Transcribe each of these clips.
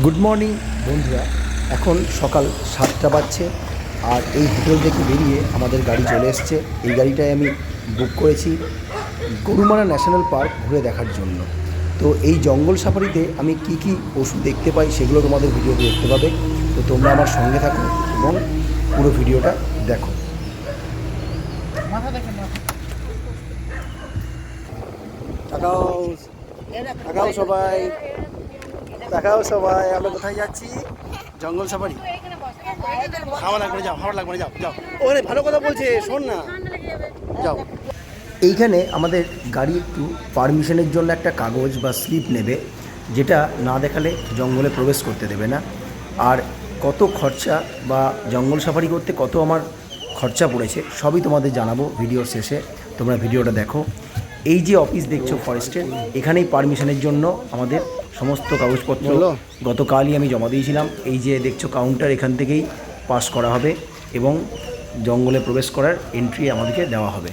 Good morning বন্ধুরা। এখন সকাল সাতটা বাজছে আর এই হোটেল থেকে বেরিয়ে আমাদের গাড়ি চলে এসছে। এই গাড়িটায় আমি বুক করেছি গরুমারা ন্যাশনাল পার্ক ঘুরে দেখার জন্য। তো এই জঙ্গল সাফারিতে আমি কি কি পশু দেখতে পাই সেগুলো তোমাদের ভিডিওতে দেখতে পাবে। তো তোমরা আমার সঙ্গে থাকো এবং পুরো ভিডিওটা দেখো। সবাই। তাকাও সবাই, আমরা কোথায় যাচ্ছি? জঙ্গল সাফারি। খাওয়া লাগবে যাও, খাওয়া লাগবে যাও যাও। ওরে, ভালো কথা বলছে, শোন না। যাও। এইখানে আমাদের গাড়ি একটু পারমিশনের জন্য একটা কাগজ বা স্লিপ নেবে, যেটা না দেখালে জঙ্গলে প্রবেশ করতে দেবে না। আর কত খরচা বা জঙ্গল সাফারি করতে কত আমার খরচা পড়েছে, সবই তোমাদের জানাব ভিডিওর শেষে। তোমরা ভিডিওটা দেখো। এই যে অফিস দেখছ ফরেস্টের এখানেই পারমিশনের জন্য আমাদের সমস্ত কাগজপত্র গতকালই আমি জমা দিয়েছিলাম। এই যে দেখছ কাউন্টার এখান থেকেই পাস করা হবে এবং জঙ্গলে প্রবেশ করার এন্ট্রি আমাদেরকে দেওয়া হবে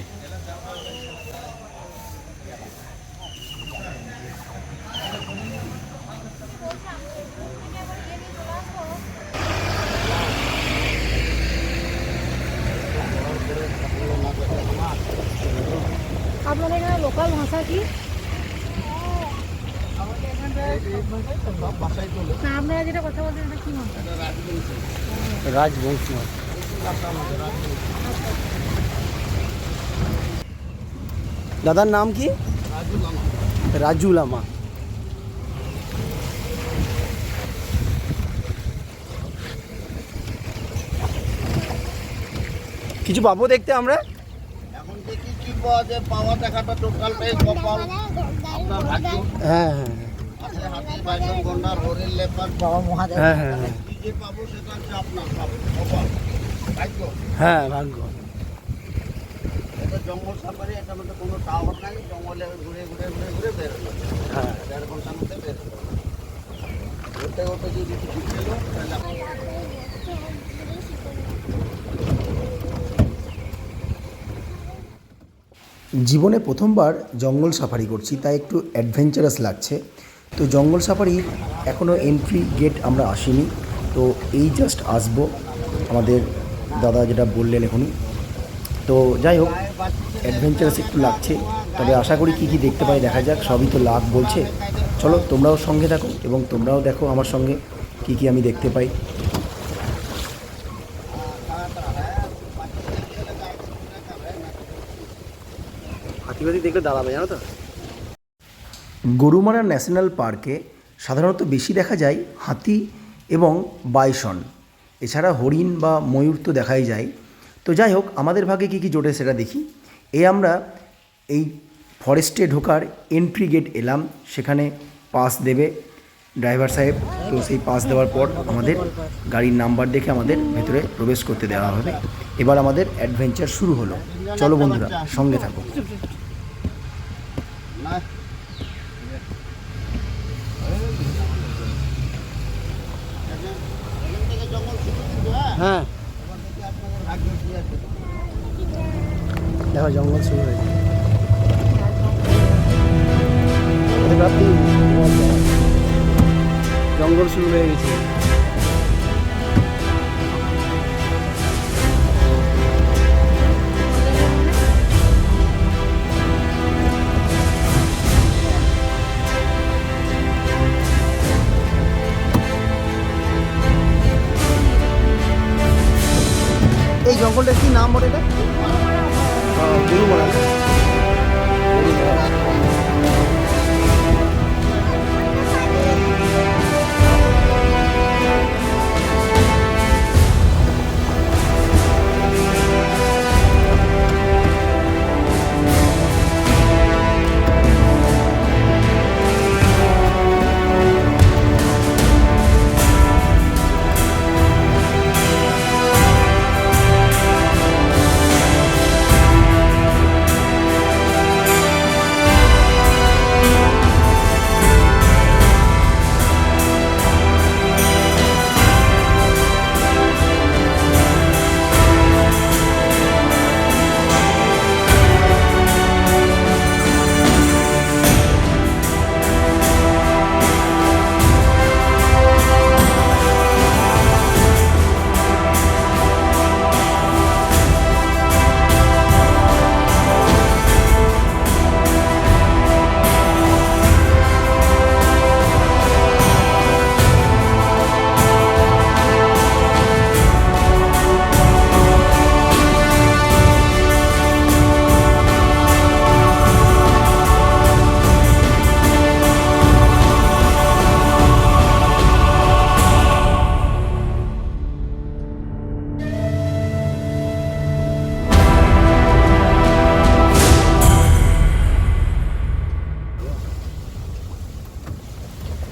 আপনাদের এখানে লোকাল ভাষা কি না আপনারা যেটা কথা বলছেন এটা কি ভাষা রাজবংশী দাদার নাম কি? রাজু লামা কিছু পাবো দেখতে আমরা? এখন দেখি কি পাওয়া যায় পাওয়া দেখাটা টোটালটাই কপাল। আপনার ভাগ্য হ্যাঁ হ্যাঁ। হ্যাঁ হ্যাঁ হ্যাঁ। হ্যাঁ জঙ্গল সাফারি কোনো টাওয়ার নাই জঙ্গলে ঘুরে ঘুরে ঘুরে ঘুরে হ্যাঁ কিছু পেল তাহলে জীবনে প্রথমবার জঙ্গল সাফারি করছি, তাই একটু অ্যাডভেঞ্চারাস লাগছে। তো জঙ্গল সাফারি এখনও এন্ট্রি গেট আমরা আসিনি। তো এই জাস্ট আসব। আমাদের দাদা যেটা বললেন এখনই। তো যাই হোক অ্যাডভেঞ্চারাস একটু লাগছে। তবে আশা করি কী কী দেখতে পাই দেখা যাক, সবই তো লাভ বলছে। চলো, তোমরাও সঙ্গে থাকো এবং তোমরাও দেখো আমার সঙ্গে কী কী আমি দেখতে পাই। হাতিবাতি দেখলে দাঁড়াবে, জানো তো? গরুমারা ন্যাশনাল পার্কে সাধারণত বেশি দেখা যায় হাতি এবং বাইসন। এছাড়া হরিণ বা ময়ূর তো দেখাই যায়। তো যাই হোক, আমাদের ভাগে কী কী জোটে সেটা দেখি। এই আমরা এই ফরেস্টে ঢোকার এন্ট্রি গেট এলাম। সেখানে পাস দেবে ড্রাইভার সাহেব। তো সেই পাস দেওয়ার পর আমাদের গাড়ির নাম্বার দেখে আমাদের ভেতরে প্রবেশ করতে দেওয়া হবে। এবার আমাদের অ্যাডভেঞ্চার শুরু হলো। চলো বন্ধুরা, সঙ্গে থাকো না এখান থেকে জঙ্গল শুরু ছিল হ্যাঁ। দেখো জঙ্গল শুরু হয়েছে জঙ্গল শুরু হয়ে গেছে। কি নাম বলে এটা গরুমারা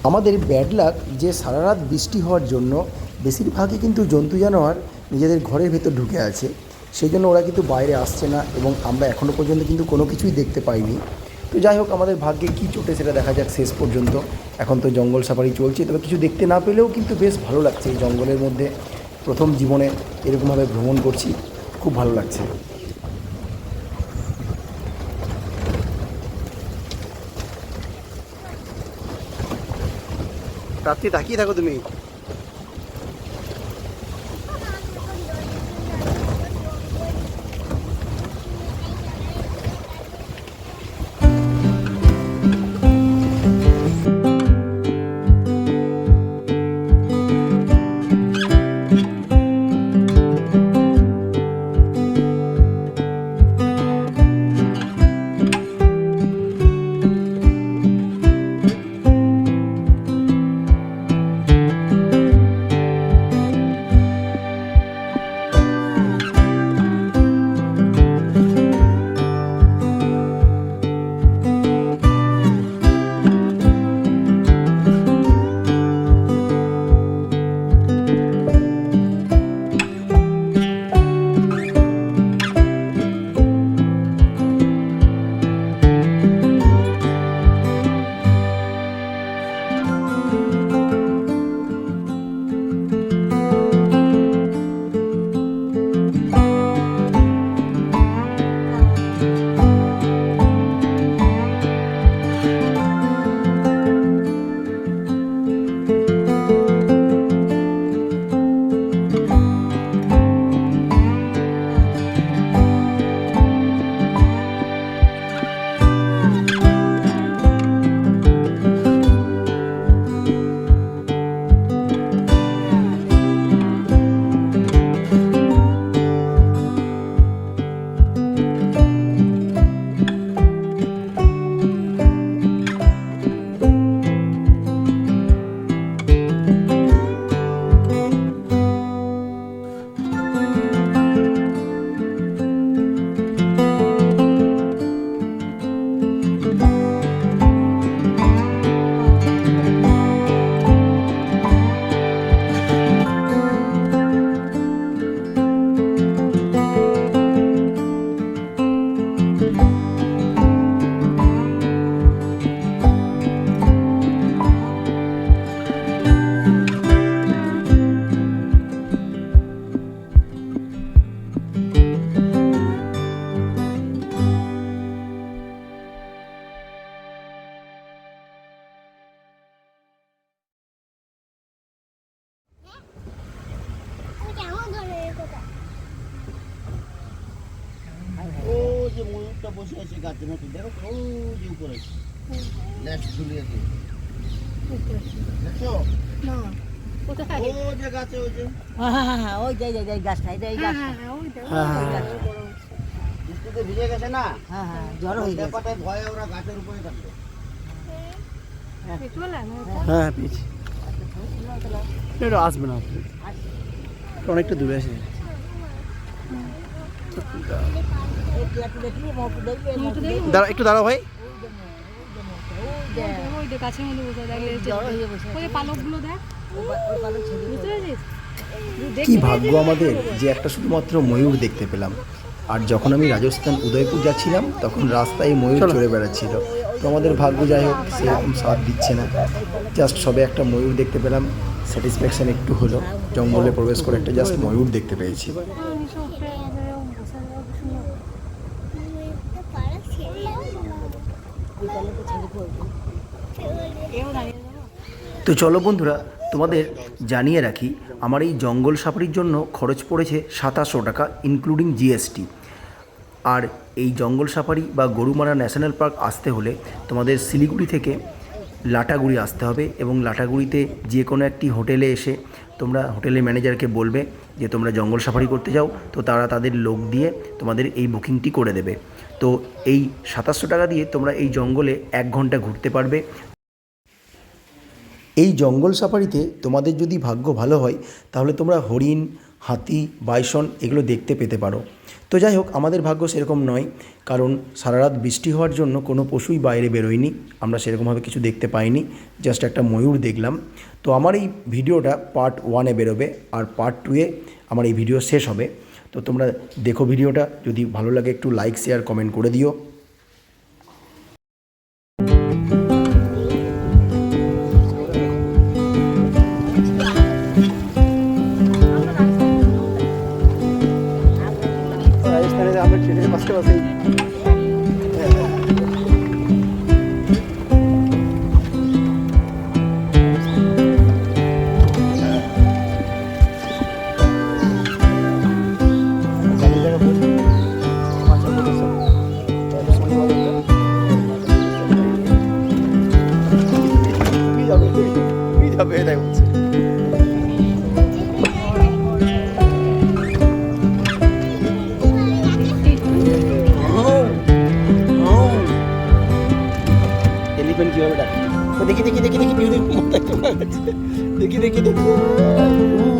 আমাদের ব্যাড লাক যে সারা রাত বৃষ্টি হওয়ার জন্য বেশিরভাগই কিন্তু জন্তু জানোয়ার নিজেদের ঘরের ভেতর ঢুকে আছে। সেই জন্য ওরা কিন্তু বাইরে আসছে না এবং আমরা এখনও পর্যন্ত কিন্তু কোনো কিছুই দেখতে পাইনি। তো যাই হোক, আমাদের ভাগ্যে কী চোটে সেটা দেখা যাক শেষ পর্যন্ত। এখন তো জঙ্গল সাফারি চলছে, তবে কিছু দেখতে না পেলেও কিন্তু বেশ ভালো লাগছে এই জঙ্গলের মধ্যে। প্রথম জীবনে এরকমভাবে ভ্রমণ করছি, খুব ভালো লাগছে। রাত্রি তাকিয়ে থাকো তুমি। বসে আছে গাছের দেখো তো, উপরে। ল্যাস ঝুলিয়ে দিয়ে দেখছ? না কোথায়? যে গাছে ওই যে। হ্যাঁ ওই যে যে গাছটা এটা এই হ্যাঁ গাছটা। হ্যাঁ হ্যাঁ ওই তো হ্যাঁ, ওই হ্যাঁ, গাছটা বড় হচ্ছে। বৃষ্টিতে ভিজে গেছে না? হ্যাঁ হ্যাঁ জড়ো হয়ে গেছে। ভয়ে ওরা গাছের উপরে থাকবে হ্যাঁ এটা আসবে না। অনেকটা দূরে আছে দাঁড়া একটু দাঁড়াও ভাই। কি ভাগ্য আমাদের যে একটা শুধুমাত্র ময়ূর দেখতে পেলাম। আর যখন আমি রাজস্থান উদয়পুর যাচ্ছিলাম তখন রাস্তায় ময়ূর চড়ে বেড়াচ্ছিল। তো আমাদের ভাগ্য যাই হোক সেরকম সাথ দিচ্ছে না। জাস্ট সবে একটা ময়ূর দেখতে পেলাম। স্যাটিসফ্যাকশন একটু হলো। জঙ্গলে প্রবেশ করে একটা জাস্ট ময়ূর দেখতে পেয়েছি। তো চলো বন্ধুরা, তোমাদের জানিয়ে রাখি, আমার এই জঙ্গল সাফারির জন্য খরচ পড়েছে সাতাশশো টাকা ইনক্লুডিং জিএসটি আর এই জঙ্গল সাফারি বা গরুমারা ন্যাশনাল পার্ক আসতে হলে তোমাদের শিলিগুড়ি থেকে লাটাগুড়ি আসতে হবে এবং লাটাগুড়িতে যে কোনো একটি হোটেলে এসে তোমরা হোটেলের ম্যানেজারকে বলবে যে তোমরা জঙ্গল সাফারি করতে যাও, তো তারা তাদের লোক দিয়ে তোমাদের এই বুকিংটি করে দেবে। তো এই সাতাশশো টাকা দিয়ে তোমরা এই জঙ্গলে এক ঘণ্টা ঘুরতে পারবে। এই জঙ্গল সাফারিতে তোমাদের যদি ভাগ্য ভালো হয়, তাহলে তোমরা হরিণ, হাতি, বাইসন এগুলো দেখতে পেতে পারো। তো যাই হোক, আমাদের ভাগ্য সেরকম নয়, কারণ সারা রাত বৃষ্টি হওয়ার জন্য কোনো পশুই বাইরে বেরোয়নি। আমরা সেরকমভাবে কিছু দেখতে পাইনি জাস্ট একটা ময়ূর দেখলাম। তো আমার এই ভিডিওটা পার্ট ওয়ানে বেরোবে, আর পার্ট টুয়ে আমার এই ভিডিও শেষ হবে। তো তোমরা দেখো ভিডিওটা। যদি ভালো লাগে একটু লাইক শেয়ার কমেন্ট করে দিও। এলিফেন্ট কীভাবে ডাকে ও দেখি দেখি দেখি দেখি দেখি দেখি দেখি দেখি দেখি